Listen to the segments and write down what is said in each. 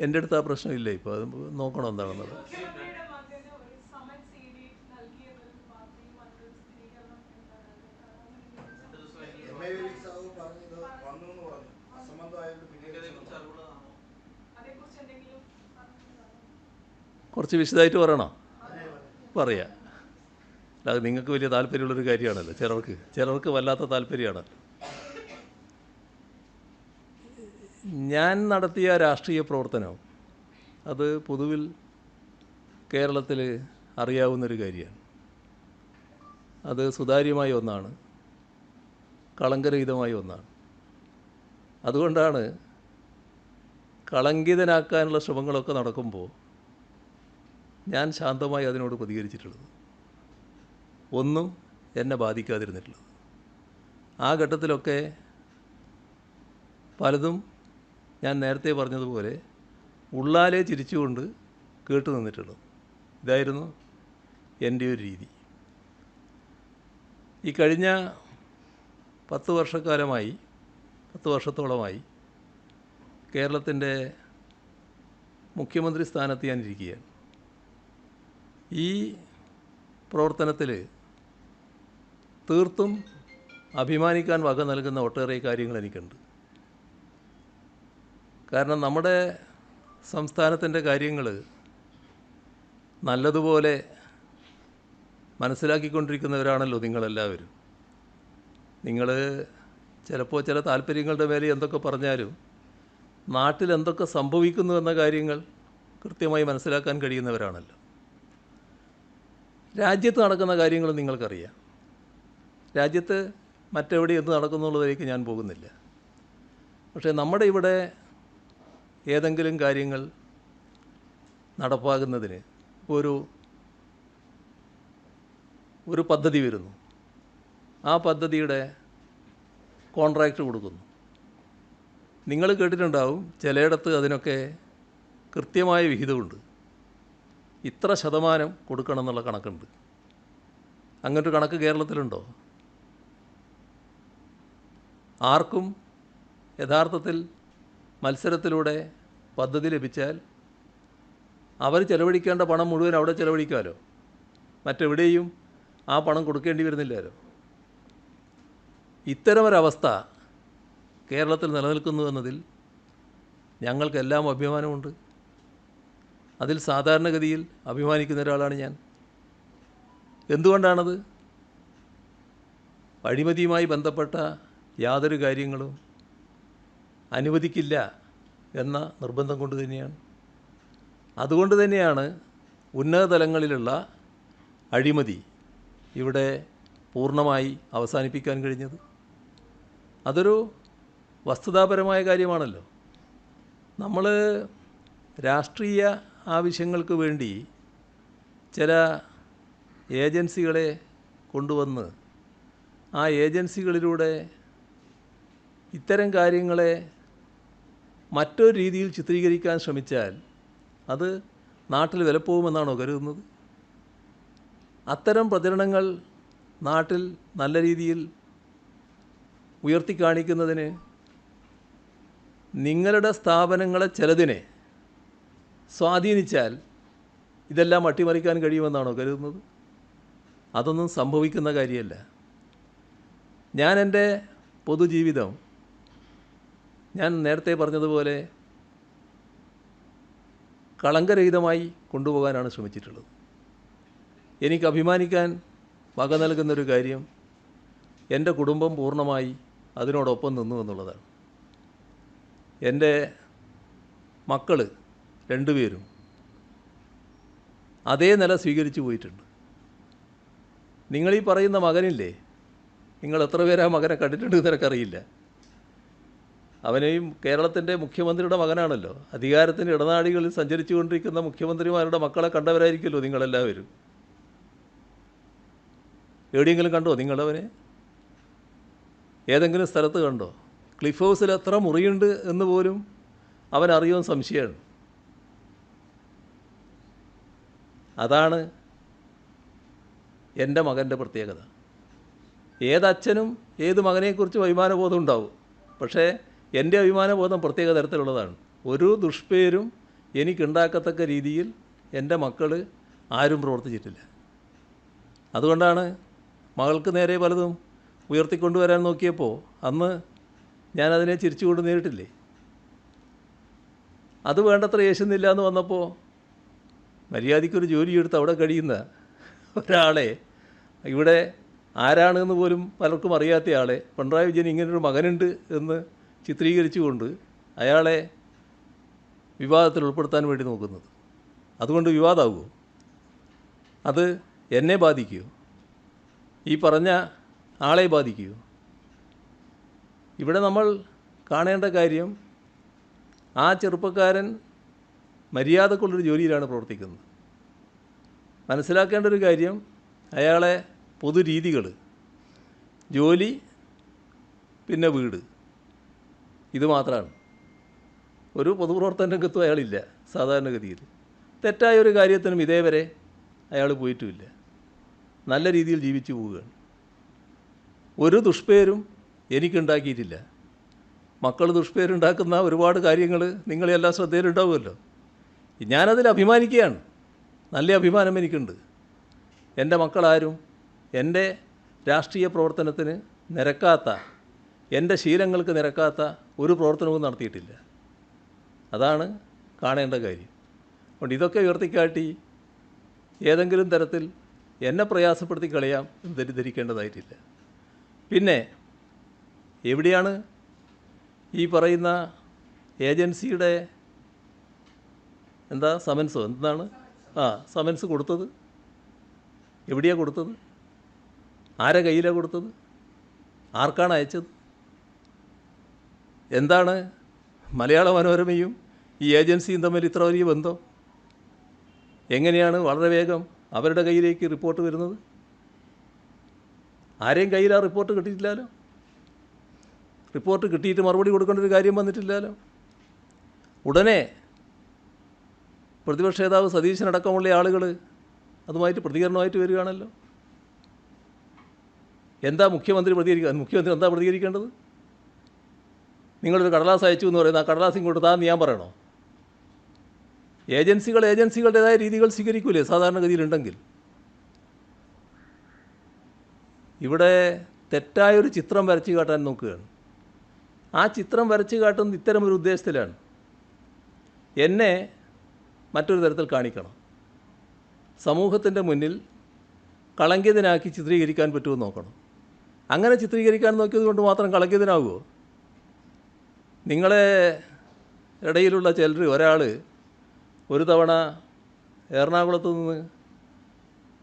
എന്റെ അടുത്ത് ആ പ്രശ്നമില്ല. ഇപ്പോൾ അത് നോക്കണം എന്താണെന്നത്. അത്? കുറച്ച് വിശദമായിട്ട് പറയണോ? പറയാം. അല്ലാതെ നിങ്ങൾക്ക് വലിയ താല്പര്യമുള്ളൊരു കാര്യമാണല്ലോ. ചിലർക്ക് ചിലർക്ക് വല്ലാത്ത താല്പര്യമാണ്. ഞാൻ നടത്തിയ രാഷ്ട്രീയ പ്രവർത്തനം അത് പൊതുവിൽ കേരളത്തിൽ അറിയാവുന്നൊരു കാര്യമാണ്. അത് സുതാര്യമായ ഒന്നാണ് കളങ്കരഹിതമായ ഒന്നാണ്. അതുകൊണ്ടാണ് കളങ്കിതനാക്കാനുള്ള ശ്രമങ്ങളൊക്കെ നടക്കുമ്പോൾ ഞാൻ ശാന്തമായി അതിനോട് പ്രതികരിച്ചിട്ടുള്ളത്. ഒന്നും എന്നെ ബാധിക്കാതിരുന്നിട്ടുള്ളത്. ആ ഘട്ടത്തിലൊക്കെ പലതും ഞാൻ നേരത്തെ പറഞ്ഞതുപോലെ ഉള്ളാലെ ചിരിച്ചുകൊണ്ട് കേട്ടു നിന്നിട്ടുള്ളത് ഇതായിരുന്നു എന്റെ ഒരു രീതി. ഈ കഴിഞ്ഞ പത്ത് വർഷക്കാലമായി പത്ത് വർഷത്തോളമായി കേരളത്തിന്റെ മുഖ്യമന്ത്രി സ്ഥാനത്ത് ഞാൻ ഇരിക്കുകയാണ്. ഈ പ്രവർത്തനത്തിൽ തീർത്തും അഭിമാനിക്കാൻ വക നൽകുന്ന ഒട്ടേറെ കാര്യങ്ങൾ എനിക്കുണ്ട്. കാരണം നമ്മുടെ സംസ്ഥാനത്തിന്റെ കാര്യങ്ങൾ നല്ലതുപോലെ മനസ്സിലാക്കിക്കൊണ്ടിരിക്കുന്നവരാണല്ലോ നിങ്ങളെല്ലാവരും. നിങ്ങൾ ചിലപ്പോൾ ചില താല്പര്യങ്ങളുടെ മേലെ എന്തൊക്കെ പറഞ്ഞാലും നാട്ടിൽ എന്തൊക്കെ സംഭവിക്കുന്നു എന്ന കാര്യങ്ങൾ കൃത്യമായി മനസ്സിലാക്കാൻ കഴിയുന്നവരാണല്ലോ. രാജ്യത്ത് നടക്കുന്ന കാര്യങ്ങൾ നിങ്ങൾക്കറിയാം. രാജ്യത്ത് മറ്റെവിടെ എന്ത് നടക്കുന്നുള്ളതിലേക്ക് ഞാൻ പോകുന്നില്ല. പക്ഷേ നമ്മുടെ ഇവിടെ ഏതെങ്കിലും കാര്യങ്ങൾ നടപ്പാകുന്നതിന് ഒരു ഒരു പദ്ധതി വരുന്നു. ആ പദ്ധതിയുടെ കോൺട്രാക്റ്റ് കൊടുക്കുന്നു. നിങ്ങൾ കേട്ടിട്ടുണ്ടാവും ചിലയിടത്ത് അതിനൊക്കെ കൃത്യമായ വിഹിതമുണ്ട്. ഇത്ര ശതമാനം കൊടുക്കണം എന്നുള്ള കണക്കുണ്ട്. അങ്ങനൊരു കണക്ക് കേരളത്തിലുണ്ടോ? ആർക്കും യഥാർത്ഥത്തിൽ മത്സരത്തിലൂടെ പദ്ധതി ലഭിച്ചാൽ അവർ ചെലവഴിക്കേണ്ട പണം മുഴുവൻ അവിടെ ചെലവഴിക്കാമല്ലോ. മറ്റെവിടെയും ആ പണം കൊടുക്കേണ്ടി വരുന്നില്ലല്ലോ. ഇത്തരമൊരവസ്ഥ കേരളത്തിൽ നിലനിൽക്കുന്നു എന്നതിൽ ഞങ്ങൾക്കെല്ലാം അഭിമാനമുണ്ട്. അതിൽ സാധാരണഗതിയിൽ അഭിമാനിക്കുന്ന ഒരാളാണ് ഞാൻ. എന്തുകൊണ്ടാണത്? അഴിമതിയുമായി ബന്ധപ്പെട്ട യാതൊരു കാര്യങ്ങളും അനുവദിക്കില്ല എന്ന നിർബന്ധം കൊണ്ട് തന്നെയാണ്. അതുകൊണ്ട് തന്നെയാണ് ഉന്നത തലങ്ങളിലുള്ള അഴിമതി ഇവിടെ പൂർണമായി അവസാനിപ്പിക്കാൻ കഴിഞ്ഞത്. അതൊരു വസ്തുതാപരമായ കാര്യമാണല്ലോ. നമ്മൾ രാഷ്ട്രീയ ആവശ്യങ്ങൾക്ക് വേണ്ടി ചില ഏജൻസികളെ കൊണ്ടുവന്ന് ആ ഏജൻസികളിലൂടെ ഇത്തരം കാര്യങ്ങളെ മറ്റൊരു രീതിയിൽ ചിത്രീകരിക്കാൻ ശ്രമിച്ചാൽ അത് നാട്ടിൽ വിലപ്പോകുമെന്നാണോ കരുതുന്നത്? അത്തരം പ്രചരണങ്ങൾ നാട്ടിൽ നല്ല രീതിയിൽ ഉയർത്തിക്കാണിക്കുന്നതിന് നിങ്ങളുടെ സ്ഥാപനങ്ങളെ ചിലതിനെ സ്വാധീനിച്ചാൽ ഇതെല്ലാം അട്ടിമറിക്കാൻ കഴിയുമെന്നാണോ കരുതുന്നത്? അതൊന്നും സംഭവിക്കുന്ന കാര്യമല്ല. ഞാൻ എന്റെ പൊതുജീവിതം ഞാൻ നേരത്തെ പറഞ്ഞതുപോലെ കളങ്കരഹിതമായി കൊണ്ടുപോകാനാണ് ശ്രമിച്ചിട്ടുള്ളത്. എനിക്ക് അഭിമാനിക്കാൻ വക നൽകുന്നൊരു കാര്യം എന്റെ കുടുംബം പൂർണമായി അതിനോടൊപ്പം നിന്നു എന്നുള്ളതാണ്. എന്റെ മക്കൾ രണ്ടുപേരും അതേ നില സ്വീകരിച്ചു പോയിട്ടുണ്ട്. നിങ്ങളീ പറയുന്ന മകനില്ലേ? നിങ്ങൾ എത്ര പേരാ മകനെ കണ്ടിട്ടുണ്ട് നിനക്കറിയില്ല. അവനെയും കേരളത്തിന്റെ മുഖ്യമന്ത്രിയുടെ മകനാണല്ലോ. അധികാരത്തിന്റെ ഇടനാടികളിൽ സഞ്ചരിച്ചു കൊണ്ടിരിക്കുന്ന മുഖ്യമന്ത്രിമാരുടെ മക്കളെ കണ്ടവരായിരിക്കുമല്ലോ നിങ്ങളെല്ലാവരും. എവിടെയെങ്കിലും കണ്ടോ നിങ്ങളവനെ? ഏതെങ്കിലും സ്ഥലത്ത് കണ്ടോ? ക്ലിഫ് ഹൗസിൽ എത്ര മുറിയുണ്ട് എന്ന് പോലും അവൻ അറിയുമെന്ന് സംശയമാണ്. അതാണ് എന്റെ മകന്റെ പ്രത്യേകത. ഏതച്ഛനും ഏത് മകനെക്കുറിച്ച് അഭിമാനബോധം ഉണ്ടാവും. പക്ഷേ എന്റെ അഭിമാനബോധം പ്രത്യേക തരത്തിലുള്ളതാണ്. ഒരു ദുഷ്പേരും എനിക്കുണ്ടാക്കത്തക്ക രീതിയിൽ എന്റെ മക്കൾ ആരും പ്രവർത്തിച്ചിട്ടില്ല. അതുകൊണ്ടാണ് മകൾക്ക് നേരെ പലതും ഉയർത്തിക്കൊണ്ടുവരാൻ നോക്കിയപ്പോൾ അന്ന് ഞാനതിനെ ചിരിച്ചുകൊണ്ട് നേരിട്ടില്ലേ? അത് വേണ്ടത്ര യേശുന്നില്ല എന്ന് വന്നപ്പോൾ മര്യാദയ്ക്കൊരു ജോലിയെടുത്ത് അവിടെ കഴിയുന്ന ഒരാളെ ഇവിടെ ആരാണെന്ന് പോലും പലർക്കും അറിയാത്ത ആളെ പിണറായി വിജയൻ ഇങ്ങനൊരു മകനുണ്ട് എന്ന് ചിത്രീകരിച്ചുകൊണ്ട് അയാളെ വിവാദത്തിൽ ഉൾപ്പെടുത്താൻ വേണ്ടി നോക്കുന്നത്. അതുകൊണ്ട് വിവാദമാകുമോ അത് എന്നെ ബാധിക്കുമോ ഈ പറഞ്ഞ ആളെ ബാധിക്കുമോ ഇവിടെ നമ്മൾ കാണേണ്ട കാര്യം ആ ചെറുപ്പക്കാരൻ മര്യാദക്കുള്ളൊരു ജോലിയിലാണ് പ്രവർത്തിക്കുന്നത്. മനസ്സിലാക്കേണ്ട ഒരു കാര്യം അയാളെ പൊതുരീതികൾ ജോലി പിന്നെ വീട്. ഇത് മാത്രമാണ് ഒരു പൊതുപ്രവർത്തന രംഗത്തും അയാളില്ല സാധാരണഗതിയിൽ. തെറ്റായ ഒരു കാര്യത്തിനും ഇതേവരെ അയാൾ പോയിട്ടുമില്ല. നല്ല രീതിയിൽ ജീവിച്ചു പോവുകയാണ്. ഒരു ദുഷ്പേരും എനിക്കുണ്ടാക്കിയിട്ടില്ല. മക്കൾ ദുഷ്പേരുണ്ടാക്കുന്ന ഒരുപാട് കാര്യങ്ങൾ നിങ്ങളെല്ലാം ശ്രദ്ധയിലുണ്ടാവുമല്ലോ. ഞാനതിൽ അഭിമാനിക്കുകയാണ്. നല്ല അഭിമാനം എനിക്കുണ്ട്. എന്റെ മക്കളാരും എന്റെ രാഷ്ട്രീയ പ്രവർത്തനത്തിന് നിരക്കാത്ത എന്റെ ശീലങ്ങൾക്ക് നിരക്കാത്ത ഒരു പ്രവർത്തനവും നടത്തിയിട്ടില്ല. അതാണ് കാണേണ്ട കാര്യം. അതുകൊണ്ട് ഇതൊക്കെ ഉയർത്തിക്കാട്ടി ഏതെങ്കിലും തരത്തിൽ എന്നെ പ്രയാസപ്പെടുത്തി കളയാം എന്ന് തെറ്റിദ്ധരിക്കേണ്ടതായിട്ടില്ല. പിന്നെ എവിടെയാണ് ഈ പറയുന്ന ഏജൻസിയുടെ എന്താ സമൻസോ എന്താണ്? ആ സമൻസ് കൊടുത്തത്? എവിടെയാണ് കൊടുത്തത്? ആരെ കയ്യിലാണ് കൊടുത്തത്? ആർക്കാണ് അയച്ചത്? എന്താണ്? മലയാള മനോരമയും ഈ ഏജൻസിയും തമ്മിൽ ഇത്ര വലിയ ബന്ധം? എങ്ങനെയാണ് വളരെ വേഗം അവരുടെ കയ്യിലേക്ക് റിപ്പോർട്ട് വരുന്നത്? ആരെയും കയ്യിൽ ആ റിപ്പോർട്ട് കിട്ടിയിട്ടില്ലല്ലോ. റിപ്പോർട്ട് കിട്ടിയിട്ട് മറുപടി കൊടുക്കേണ്ട ഒരു കാര്യം വന്നിട്ടില്ലല്ലോ. ഉടനെ പ്രതിപക്ഷ നേതാവ് സതീശനടക്കമുള്ള ആളുകൾ അതുമായിട്ട് പ്രതികരണമായിട്ട് വരികയാണല്ലോ. എന്താ മുഖ്യമന്ത്രി പ്രതികരിക്കുക മുഖ്യമന്ത്രി എന്താ പ്രതികരിക്കേണ്ടത്? നിങ്ങളൊരു കടലാസ് അയച്ചു എന്ന് പറയുന്നത് ആ കടലാസ് ഇങ്ങോട്ട് താന്ന് ഞാൻ പറയണോ? ഏജൻസികൾ ഏജൻസികളുടേതായ രീതികൾ സ്വീകരിക്കൂലേ സാധാരണഗതിയിലുണ്ടെങ്കിൽ? ഇവിടെ തെറ്റായൊരു ചിത്രം വരച്ചു കാട്ടാൻ നോക്കുകയാണ്. ആ ചിത്രം വരച്ചു കാട്ടുന്നത് ഒരു ഉദ്ദേശത്തിലാണ്. എന്നെ മറ്റൊരു തരത്തിൽ കാണിക്കണം. സമൂഹത്തിന്റെ മുന്നിൽ കളങ്കിതനാക്കി ചിത്രീകരിക്കാൻ പറ്റുമോ നോക്കണം. അങ്ങനെ ചിത്രീകരിക്കാൻ നോക്കിയത് കൊണ്ട് മാത്രം കളങ്കിതനാകുമോ നിങ്ങളെ ഇടയിലുള്ള ചിലർ ഒരാൾ ഒരു തവണ എറണാകുളത്ത് നിന്ന്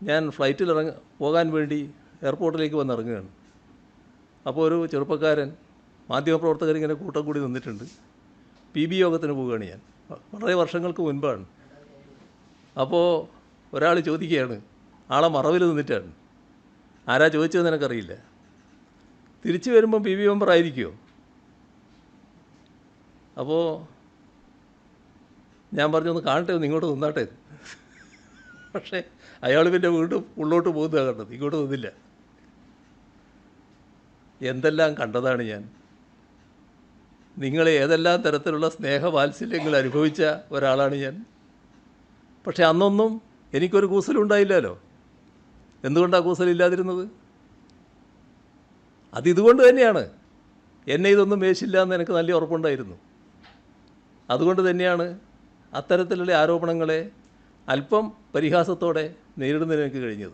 ഞാൻ ഫ്ലൈറ്റിൽ ഇറങ്ങ പോകാൻ വേണ്ടി എയർപോർട്ടിലേക്ക് വന്നിറങ്ങുകയാണ് അപ്പോൾ ഒരു ചെറുപ്പക്കാരൻ മാധ്യമപ്രവർത്തകർ ഇങ്ങനെ കൂട്ടം കൂടി നിന്നിട്ടുണ്ട്. പി ബി യോഗത്തിന് പോവുകയാണ് ഞാൻ. വളരെ വർഷങ്ങൾക്ക് മുൻപാണ്. അപ്പോൾ ഒരാൾ ചോദിക്കുകയാണ് ആളെ മറവിൽ നിന്നിട്ടാണ്? ആരാ ചോദിച്ചതെന്ന് എനിക്കറിയില്ല. തിരിച്ചു വരുമ്പം പി ബി മെമ്പർ ആയിരിക്കുമോ അപ്പോൾ ഞാൻ പറഞ്ഞു ഒന്ന് കാണട്ടെ ഒന്ന് ഇങ്ങോട്ട് നിന്നാട്ടെ. പക്ഷേ അയാൾ പിന്നെ വീണ്ടും ഉള്ളോട്ട് പോകുന്നത് കണ്ടത്. ഇങ്ങോട്ട് നിന്നില്ല. എന്തെല്ലാം കണ്ടതാണ് ഞാൻ? നിങ്ങൾ ഏതെല്ലാം തരത്തിലുള്ള സ്നേഹവാത്സല്യങ്ങൾ അനുഭവിച്ച ഒരാളാണ് ഞാൻ? പക്ഷെ അന്നൊന്നും എനിക്കൊരു കൂസലുണ്ടായില്ലല്ലോ. എന്തുകൊണ്ടാണ് കൂസലില്ലാതിരുന്നത്? അതിതുകൊണ്ട് തന്നെയാണ്. എന്നെ ഇതൊന്നും വേശില്ല എന്ന് എനിക്ക് നല്ല ഉറപ്പുണ്ടായിരുന്നു. അതുകൊണ്ട് തന്നെയാണ് അത്തരത്തിലുള്ള ആരോപണങ്ങളെ അല്പം പരിഹാസത്തോടെ നേരിടുന്നതിന് എനിക്ക് കഴിഞ്ഞത്.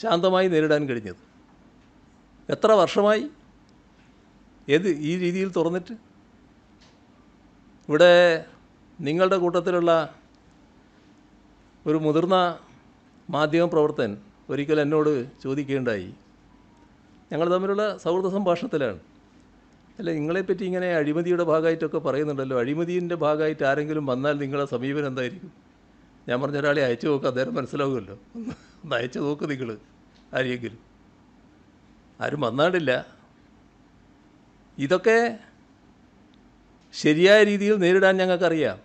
ശാന്തമായി നേരിടാൻ കഴിഞ്ഞത്. എത്ര വർഷമായി? ഏത് ഈ രീതിയിൽ തുറന്നിട്ട്? ഇവിടെ നിങ്ങളുടെ കൂട്ടത്തിലുള്ള ഒരു മുതിർന്ന മാധ്യമ പ്രവർത്തകൻ ഒരിക്കൽ എന്നോട് ചോദിക്കുകയുണ്ടായി. ഞങ്ങൾ തമ്മിലുള്ള സൗഹൃദ സംഭാഷണത്തിലാണ്. അല്ല നിങ്ങളെപ്പറ്റി ഇങ്ങനെ അഴിമതിയുടെ ഭാഗമായിട്ടൊക്കെ പറയുന്നുണ്ടല്ലോ. അഴിമതിന്റെ ഭാഗമായിട്ട് ആരെങ്കിലും വന്നാൽ നിങ്ങളെ സമീപനം എന്തായിരിക്കും? ഞാൻ പറഞ്ഞ ഒരാളെ അയച്ചു നോക്കുക അദ്ദേഹം മനസ്സിലാവുമല്ലോ. ഒന്ന് അയച്ചു നോക്ക് നിങ്ങൾ ആരെങ്കിലും ആരും വന്നാടില്ല. ഇതൊക്കെ ശരിയായ രീതിയിൽ നേരിടാൻ ഞങ്ങൾക്കറിയാം.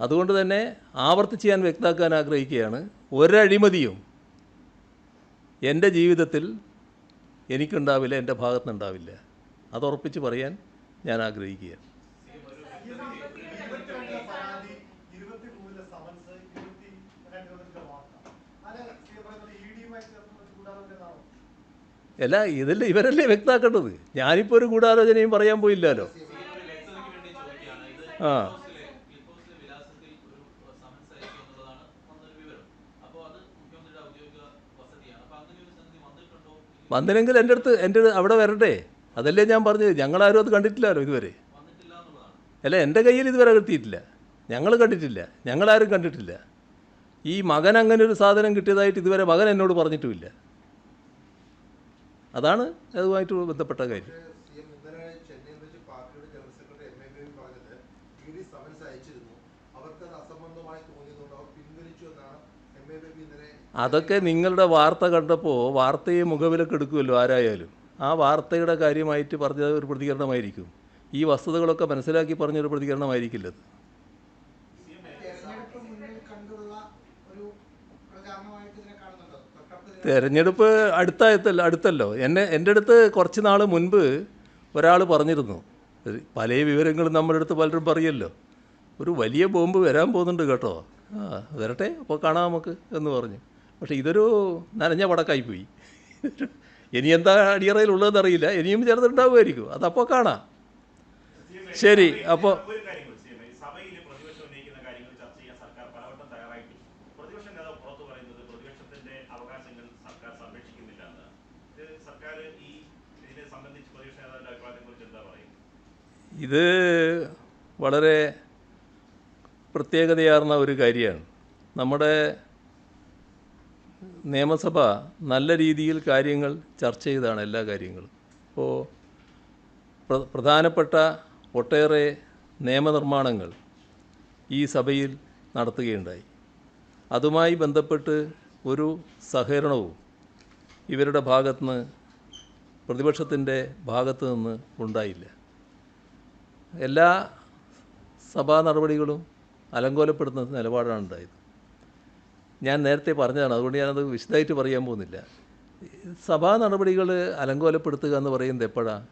അതുകൊണ്ട് തന്നെ ആവർത്തിച്ച് ഞാൻ വ്യക്തമാക്കാൻ ആഗ്രഹിക്കുകയാണ്. ഒരഴിമതിയും എന്റെ ജീവിതത്തിൽ എനിക്കുണ്ടാവില്ല എന്റെ ഭാഗത്തുനിന്നുണ്ടാവില്ല. അത് ഉറപ്പിച്ച് പറയാൻ ഞാൻ ആഗ്രഹിക്കുക അല്ല ഇതല്ലേ ഇവരല്ലേ വ്യക്താക്കേണ്ടത് ഞാനിപ്പോ ഒരു ഗൂഢാലോചനയും പറയാൻ പോയില്ലല്ലോ. ആ. വന്നില്ലെങ്കിൽ എന്റെ അടുത്ത് എന്റെ അവിടെ വരട്ടെ. അതല്ലേ ഞാൻ പറഞ്ഞത്? ഞങ്ങളാരും അത് കണ്ടിട്ടില്ലല്ലോ ഇതുവരെ. അല്ല? എന്റെ കയ്യിൽ ഇതുവരെ കിട്ടിയിട്ടില്ല. ഞങ്ങൾ കണ്ടിട്ടില്ല. ഞങ്ങളാരും കണ്ടിട്ടില്ല. ഈ മകൻ അങ്ങനെ ഒരു സാധനം കിട്ടിയതായിട്ട് ഇതുവരെ മകൻ എന്നോട് പറഞ്ഞിട്ടുമില്ല. അതാണ് അതുമായിട്ട് ബന്ധപ്പെട്ട കാര്യം. അതൊക്കെ നിങ്ങളുടെ വാർത്ത കണ്ടപ്പോൾ വാർത്തയെ മുഖവിലൊക്കെ എടുക്കുമല്ലോ ആരായാലും. ആ വാർത്തയുടെ കാര്യമായിട്ട് പറഞ്ഞ ഒരു പ്രതികരണമായിരിക്കും. ഈ വസ്തുതകളൊക്കെ മനസ്സിലാക്കി പറഞ്ഞൊരു പ്രതികരണമായിരിക്കില്ലത് തെരഞ്ഞെടുപ്പ് അടുത്തായത്തല്ല അടുത്തല്ലോ. എന്നെ എന്റെ അടുത്ത് കുറച്ച് നാൾ മുൻപ് ഒരാൾ പറഞ്ഞിരുന്നു. പല വിവരങ്ങളും നമ്മുടെ അടുത്ത് പലരും പറയല്ലോ. ഒരു വലിയ ബോംബ് വരാൻ പോകുന്നുണ്ട് കേട്ടോ. ആ വരട്ടെ അപ്പോൾ കാണാം നമുക്ക് എന്ന് പറഞ്ഞു. പക്ഷേ ഇതൊരു നനഞ്ഞ പടക്കായിപ്പോയി. ഇനി എന്താ അടിയറയിലുള്ളതെന്ന് അറിയില്ല ഇനിയും ചിലതുണ്ടാവുമായിരിക്കും അതപ്പോൾ കാണാം. ശരി അപ്പോൾ ഇത് വളരെ പ്രത്യേകതയാർന്ന ഒരു കാര്യമാണ്. നമ്മുടെ നിയമസഭ നല്ല രീതിയിൽ കാര്യങ്ങൾ ചർച്ച ചെയ്താണ് എല്ലാ കാര്യങ്ങളും. ഇപ്പോൾ പ്ര- പ്രധാനപ്പെട്ട ഒട്ടേറെ നിയമനിർമ്മാണങ്ങൾ ഈ സഭയിൽ നടത്തുകയുണ്ടായി. അതുമായി ബന്ധപ്പെട്ട് ഒരു സഹകരണവും ഇവരുടെ ഭാഗത്തുനിന്ന് പ്രതിപക്ഷത്തിന്റെ ഭാഗത്ത് നിന്ന് ഉണ്ടായില്ല. എല്ലാ സഭാ നടപടികളും അലങ്കോലപ്പെടുത്തുന്ന നിലപാടാണ് ഉണ്ടായത്. ഞാൻ നേരത്തെ പറഞ്ഞതാണ് അതുകൊണ്ട് ഞാനത് വിശദമായിട്ട് പറയാൻ പോകുന്നില്ല. സഭാ നടപടികൾ അലങ്കോലപ്പെടുത്തുക എന്ന് പറയുന്നത് എപ്പോഴാ?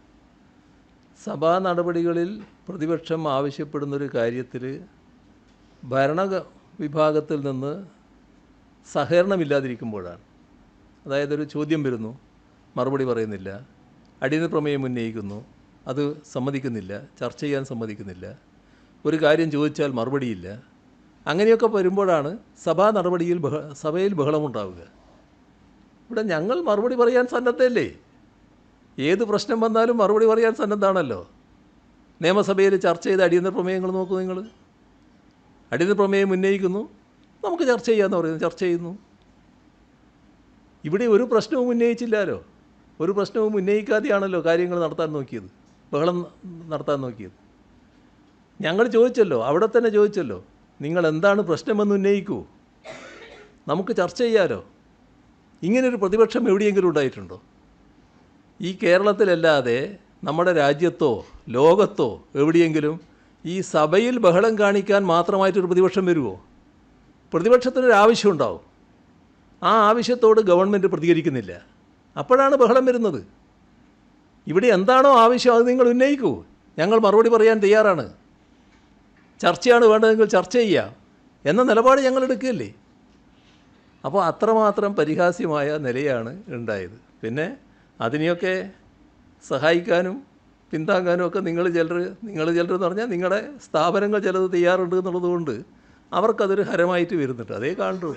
സഭാ നടപടികളിൽ പ്രതിപക്ഷം ആവശ്യപ്പെടുന്നൊരു കാര്യത്തിൽ ഭരണ വിഭാഗത്തിൽ നിന്ന് സഹകരണമില്ലാതിരിക്കുമ്പോഴാണ്. അതായത് ഒരു ചോദ്യം വരുന്നു മറുപടി പറയുന്നില്ല അടിയന്തര പ്രമേയം ഉന്നയിക്കുന്നു അത് സമ്മതിക്കുന്നില്ല ചർച്ച ചെയ്യാൻ സമ്മതിക്കുന്നില്ല ഒരു കാര്യം ചോദിച്ചാൽ മറുപടിയില്ല അങ്ങനെയൊക്കെ വരുമ്പോഴാണ് സഭാ നടപടിയിൽ ബഹ സഭയിൽ ബഹളമുണ്ടാവുക. ഇവിടെ ഞങ്ങൾ മറുപടി പറയാൻ സന്നദ്ധയല്ലേ? ഏത് പ്രശ്നം വന്നാലും മറുപടി പറയാൻ സന്നദ്ധമാണല്ലോ നിയമസഭയിൽ ചർച്ച ചെയ്ത അടിയന്തര പ്രമേയങ്ങൾ നോക്കൂ നിങ്ങൾ. അടിയന്തര പ്രമേയം ഉന്നയിക്കുന്നു. നമുക്ക് ചർച്ച ചെയ്യാമെന്ന് പറയുന്നു. ചർച്ച ചെയ്യുന്നു. ഇവിടെ ഒരു പ്രശ്നവും ഉന്നയിച്ചില്ലല്ലോ ഒരു പ്രശ്നവും ഉന്നയിക്കാതെയാണല്ലോ കാര്യങ്ങൾ നടത്താൻ നോക്കിയത്. ബഹളം നടത്താൻ നോക്കിയത്. ഞങ്ങൾ ചോദിച്ചല്ലോ. അവിടെ തന്നെ ചോദിച്ചല്ലോ. നിങ്ങൾ എന്താണ് പ്രശ്നമെന്ന് ഉന്നയിക്കൂ. നമുക്ക് ചർച്ച ചെയ്യാലോ. ഇങ്ങനൊരു പ്രതിപക്ഷം എവിടെയെങ്കിലും ഉണ്ടായിട്ടുണ്ടോ? ഈ കേരളത്തിലല്ലാതെ നമ്മുടെ രാജ്യത്തോ ലോകത്തോ എവിടെയെങ്കിലും ഈ സഭയിൽ ബഹളം കാണിക്കാൻ മാത്രമായിട്ടൊരു പ്രതിപക്ഷം വരുമോ പ്രതിപക്ഷത്തിനൊരു ആവശ്യമുണ്ടാവും. ആ ആവശ്യത്തോട് ഗവൺമെന്റ് പ്രതികരിക്കുന്നില്ല. അപ്പോഴാണ് ബഹളം വരുന്നത്. ഇവിടെ എന്താണോ ആവശ്യം അത് നിങ്ങൾ ഉന്നയിക്കൂ. ഞങ്ങൾ മറുപടി പറയാൻ തയ്യാറാണ്. ചർച്ചയാണ് വേണ്ടതെങ്കിൽ ചർച്ച ചെയ്യാം. എന്ന നിലപാട് ഞങ്ങൾ എടുക്കുകയല്ലേ? അപ്പോൾ അത്രമാത്രം പരിഹാസ്യമായ നിലയാണ് ഉണ്ടായത്. പിന്നെ അതിനെയൊക്കെ സഹായിക്കാനും പിന്താങ്ങാനും ഒക്കെ നിങ്ങൾ ചിലർ നിങ്ങൾ ചിലർ എന്ന് പറഞ്ഞാൽ നിങ്ങളുടെ സ്ഥാപനങ്ങൾ ചിലത് തയ്യാറുണ്ട് എന്നുള്ളതുകൊണ്ട് അവർക്കതൊരു ഹരമായിട്ട് വരുന്നുണ്ട്. അതേ കാണുള്ളൂ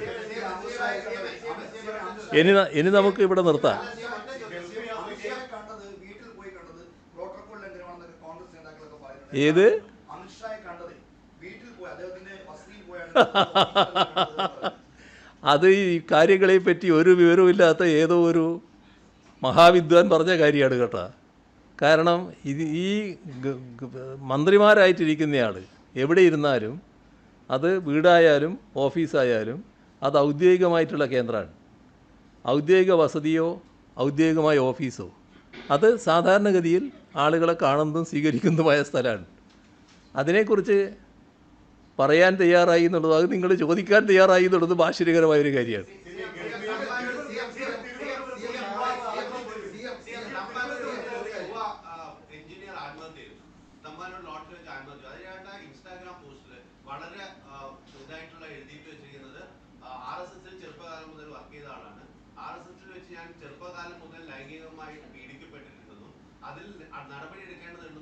ഇനി ഇനി നമുക്ക് ഇവിടെ നിർത്താം. അമിത്ഷായെ അത് ഈ കാര്യങ്ങളെ പറ്റി ഒരു വിവരവുമില്ലാത്ത ഏതോ ഒരു മഹാവിദ്വാൻ പറഞ്ഞ കാര്യമാണ് കേട്ടോ. കാരണം ഇത് ഈ മന്ത്രിമാരായിട്ടിരിക്കുന്നയാൾ എവിടെ ഇരുന്നാലും അത് വീടായാലും ഓഫീസായാലും അത് ഔദ്യോഗികമായിട്ടുള്ള കേന്ദ്രമാണ്. ഔദ്യോഗിക വസതിയോ ഔദ്യോഗികമായ ഓഫീസോ. അത് സാധാരണഗതിയിൽ ആളുകളെ കാണുന്നതും സ്വീകരിക്കുന്നതുമായ സ്ഥലമാണ്. അതിനെക്കുറിച്ച് പറയാൻ തയ്യാറായി എന്നുള്ളത് അത് നിങ്ങൾ ചോദിക്കാൻ തയ്യാറായി എന്നുള്ളത് ആശ്ചര്യകരമായ ഒരു കാര്യമാണ് വളരെ വെച്ചിരിക്കുന്നത് ചെറുപ്പകാലം മുതൽ വർക്ക് ചെയ്ത ആളാണ് വെച്ച് ഞാൻ ചെറുപ്പകാലം മുതൽ ലൈംഗികമായി അതിൽ നടപടി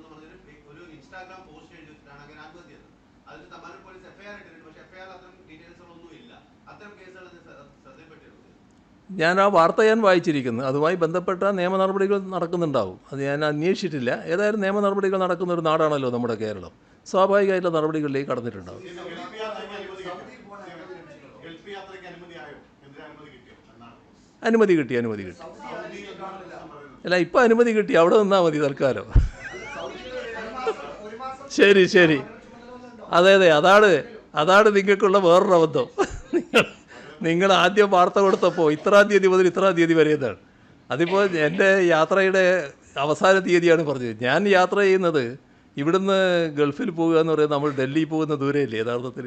പറഞ്ഞൊരു ഒരു ഇൻസ്റ്റാഗ്രാം പോസ്റ്റ് എഴുതി വെച്ചിട്ടാണ് അങ്ങനെ ആത്മഹത്യ അതിൽ തമ്പാനൂർ പോലീസ് എഫ്ഐആർ ഇട്ടിട്ടുണ്ട്. പക്ഷേ എഫ്ഐആർ അത്തരം ഡീറ്റെയിൽസുകളൊന്നും ഇല്ല. അത്തരം കേസുകൾ ശ്രദ്ധയിൽപ്പെട്ടിരുന്നു ഞാൻ ആ വാർത്ത ഞാൻ വായിച്ചിരിക്കുന്നു. അതുമായി ബന്ധപ്പെട്ട നിയമ നടപടികൾ നടക്കുന്നുണ്ടാവും. അത് ഞാൻ അന്വേഷിച്ചിട്ടില്ല. ഏതായാലും നിയമ നടപടികൾ നടക്കുന്ന ഒരു നാടാണല്ലോ നമ്മുടെ കേരളം. സ്വാഭാവികമായിട്ടുള്ള നടപടികളിലേക്ക് കടന്നിട്ടുണ്ടാവും. അനുമതി കിട്ടി അനുമതി കിട്ടി. അല്ല ഇപ്പം അനുമതി കിട്ടി. അവിടെ നിന്നാൽ മതി തൽക്കാലം. ശരി ശരി. അതെ അതെ അതാണ് അതാണ് നിങ്ങൾക്കുള്ള വേറൊരു അബദ്ധം. നിങ്ങൾ ആദ്യം വാർത്ത കൊടുത്തപ്പോൾ ഇത്രാം തീയതി മുതൽ ഇത്രാം തീയതി വരെ എന്നാണ് അതിപ്പോൾ എന്റെ യാത്രയുടെ അവസാന തീയതിയാണ് പറഞ്ഞത്. ഞാൻ യാത്ര ചെയ്യുന്നത് ഇവിടുന്ന് ഗൾഫിൽ പോകുക എന്ന് പറയുന്നത് നമ്മൾ ഡൽഹിയിൽ പോകുന്ന ദൂരമല്ലേ യഥാർത്ഥത്തിൽ